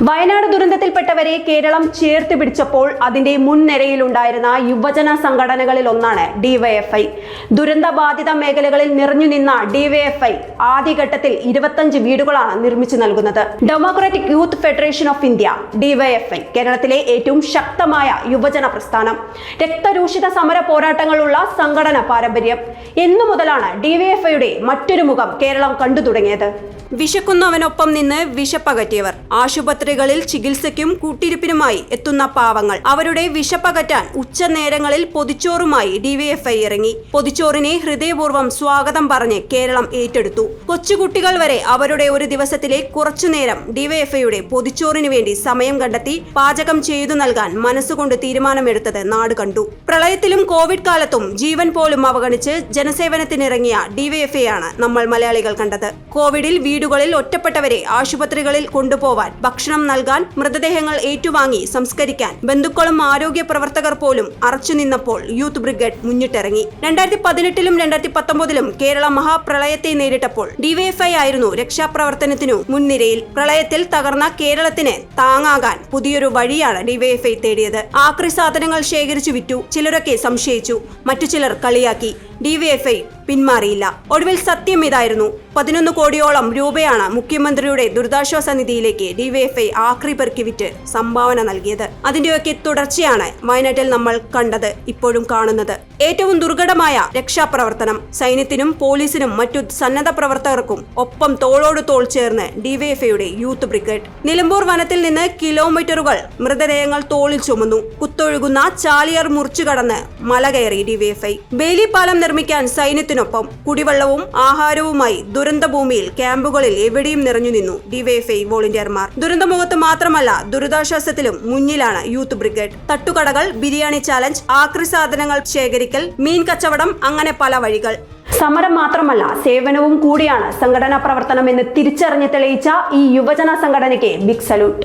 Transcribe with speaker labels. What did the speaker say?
Speaker 1: വയനാട് ദുരന്തത്തിൽപ്പെട്ടവരെ കേരളം ചേർത്ത് പിടിച്ചപ്പോൾ അതിന്റെ മുൻനിരയിലുണ്ടായിരുന്ന യുവജന സംഘടനകളിൽ ഒന്നാണ് ഡിവൈഎഫ്ഐ. ദുരന്തബാധിത മേഖലകളിൽ നിറഞ്ഞു നിന്ന ഡിവൈഎഫ്ഐ ആദ്യഘട്ടത്തിൽ ഇരുപത്തഞ്ച് വീടുകളാണ് നിർമ്മിച്ചു നൽകുന്നത്. Democratic youth federation of India DYFI കേരളത്തിലെ ഏറ്റവും ശക്തമായ യുവജന പ്രസ്ഥാനം. രക്തരൂഷിത സമര പോരാട്ടങ്ങളുള്ള സംഘടന പാരമ്പര്യം. എന്നു മുതലാണ് ഡിവൈഎഫ്ഐയുടെ മറ്റൊരു മുഖം കേരളം കണ്ടു തുടങ്ങിയത്. വിശക്കുന്നവനൊപ്പം നിന്ന് വിശപ്പകറ്റിയവർ. ആശുപത്രികളിൽ ചികിത്സയ്ക്കും കൂട്ടിരിപ്പിനുമായി എത്തുന്ന പാവങ്ങൾ. അവരുടെ വിശപ്പകറ്റാൻ ഉച്ചനേരങ്ങളിൽ പൊതിച്ചോറുമായി ഡിവൈഎഫ്ഐ ഇറങ്ങി. പൊതിച്ചോറിനെ ഹൃദയപൂർവം സ്വാഗതം പറഞ്ഞ് കേരളം ഏറ്റെടുത്തു. കൊച്ചുകുട്ടികൾ വരെ അവരുടെ ഒരു ദിവസത്തിലെ കുറച്ചുനേരം ഡിവൈഎഫ്ഐയുടെ പൊതിച്ചോറിനു വേണ്ടി സമയം കണ്ടെത്തി പാചകം ചെയ്തു നൽകാൻ മനസ്സുകൊണ്ട് തീരുമാനമെടുത്തത് നാട് കണ്ടു. പ്രളയത്തിലും കോവിഡ് കാലത്തും ജീവൻ പോലും അവഗണിച്ച് ജനസേവനത്തിനിറങ്ങിയ ഡിവൈഎഫ്ഐ ആണ് നമ്മൾ മലയാളികൾ കണ്ടത്. കോവിഡിൽ വീടുകളിൽ ഒറ്റപ്പെട്ടവരെ ആശുപത്രികളിൽ കൊണ്ടുപോവാൻ ഭക്ഷണം നൽകാൻ മൃതദേഹങ്ങൾ ഏറ്റുവാങ്ങി സംസ്കരിക്കാൻ. ബന്ധുക്കളും ആരോഗ്യ പ്രവർത്തകർ പോലും അറച്ചു നിന്നപ്പോൾ യൂത്ത് ബ്രിഗേഡ് മുന്നിട്ടിറങ്ങി. രണ്ടായിരത്തി പതിനെട്ടിലും രണ്ടായിരത്തി പത്തൊമ്പതിലും കേരള മഹാപ്രളയത്തെ നേരിട്ടപ്പോൾ ഡിവൈഎഫ്ഐ ആയിരുന്നു രക്ഷാപ്രവർത്തനത്തിനു മുൻനിരയിൽ. പ്രളയത്തിൽ തകർന്ന കേരളത്തിന് താങ്ങാകാൻ പുതിയൊരു വഴിയാണ് ഡിവൈഎഫ്ഐ തേടിയത്. ആക്രി സാധനങ്ങൾ ശേഖരിച്ചു വിറ്റു. ചിലരൊക്കെ സംശയിച്ചു. മറ്റു ചിലർ കളിയാക്കി. ഡിവൈഎഫ്ഐ പിന്മാറിയില്ല. ഒടുവിൽ സത്യം ഇതായിരുന്നു. പതിനൊന്ന് കോടിയോളം രൂപയാണ് മുഖ്യമന്ത്രിയുടെ ദുരിതാശ്വാസ നിധിയിലേക്ക് ഡിവൈഎഫ്ഐ ആക്രി പെറുക്കി വിറ്റ് സംഭാവന നൽകിയത്. അതിന്റെയൊക്കെ തുടർച്ചയാണ് വയനാട്ടിൽ നമ്മൾ കണ്ടത് ഇപ്പോഴും കാണുന്നത്. ഏറ്റവും ദുർഘടമായ രക്ഷാപ്രവർത്തനം. സൈന്യത്തിനും പോലീസിനും മറ്റു സന്നദ്ധ പ്രവർത്തകർക്കും ഒപ്പം തോളോട് തോൾ ചേർന്ന് ഡിവൈഎഫ്ഐയുടെ യൂത്ത് ബ്രിഗേഡ്. നിലമ്പൂർ വനത്തിൽ നിന്ന് കിലോമീറ്ററുകൾ മൃതദേഹങ്ങൾ തോളിൽ ചുമന്നു. കുത്തൊഴുകുന്ന ചാലിയർ മുറിച്ചു കടന്ന് മല കയറി ഡിവൈഎഫ്ഐ ബേലി പാലം നിർമ്മിക്കാൻ സൈന്യത്തിനൊപ്പം കുടിവെള്ളവും ആഹാരവുമായി ദുരന്തഭൂമിയിൽ ക്യാമ്പുകളിൽ എവിടെയും നിറഞ്ഞു നിന്നു ഡിവൈഎഫ്ഐ വോളണ്ടിയർമാർ. ദുരന്തമുഖത്ത് മാത്രമല്ല ദുരിതാശ്വാസത്തിലും മുന്നിലാണ് യൂത്ത് ബ്രിഗേഡ്. തട്ടുകടകൾ ബിരിയാണി ചാലഞ്ച് ആക്രി സാധനങ്ങൾ ശേഖരിക്കൽ മീൻ കച്ചവടം അങ്ങനെ പല വഴികൾ. സമരം മാത്രമല്ല സേവനവും കൂടിയാണ് സംഘടനാ പ്രവർത്തനം എന്ന് തിരിച്ചറിഞ്ഞ് തെളിയിച്ച ഈ യുവജന സംഘടനയ്ക്ക് big salute.